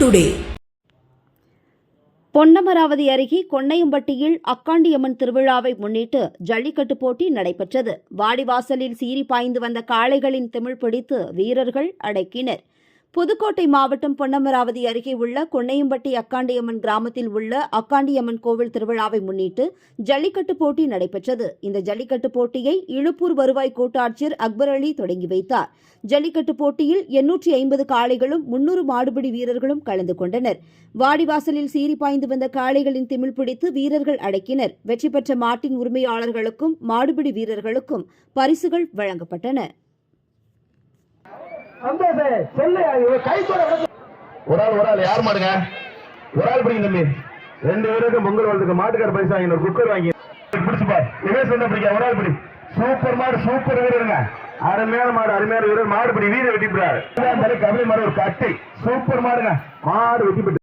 Today Ponnamaravathi அருகே கொன்னையம்பட்டியில் அக்காண்டியம்மன் திருவிழாவை முன்னிட்டு ஜல்லிக்கட்டு போட்டி நடைபெற்றது. வாடிவாசலில் சீறி பாய்ந்து வந்த காளைகளின் திமிழ் பிடித்து வீரர்கள் அடக்கினர். புதுக்கோட்டை மாவட்டம் பொன்னமராவதி அருகே உள்ள கொன்னையம்பட்டி அக்காண்டியம்மன் கிராமத்தில் உள்ள அக்காண்டியம்மன் கோவில் திருவிழாவை முன்னிட்டு ஜல்லிக்கட்டு போட்டி நடைபெற்றது. இந்த ஜல்லிக்கட்டு போட்டியை இழுப்பூர் வருவாய் கோட்டாட்சியர் அக்பர் அலி தொடங்கி வைத்தார். ஜல்லிக்கட்டு போட்டியில் எண்ணூற்றி ஐம்பது காளைகளும் முன்னூறு மாடுபிடி வீரர்களும் கலந்து கொண்டனர். வாடிவாசலில் சீறி பாய்ந்து வந்த காளைகளின் திமிழ் பிடித்து வீரர்கள் அடக்கினர். வெற்றி பெற்ற மாட்டின் உரிமையாளர்களுக்கும் மாடுபிடி வீரர்களுக்கும் பரிசுகள் வழங்கப்பட்டன. ஒரு ஆள் ஒரு ஆள். யார் மாடுங்க? ஒரு ஆள் பிடிங்க தம்பி. ரெண்டு பேருக்கும் பொங்கல் வாழ்த்துக்கு மாட்டுக்கார பரிசு வாங்கி ஒரு குக்கர் வாங்கி. பிடிச்சுப்பா இவே சொன்ன பிடிக்க ஒரு ஆள் பிடி. சூப்பர் மாடு சூப்பர் வீரருங்க. அருமையான மாடு அருமையான வீரர். மாடு பிடி வீர வெட்டி போறாரு கபடி மாடு ஒரு கட்டை. சூப்பர் மாடுங்க. மாடு வெட்டி போட்டு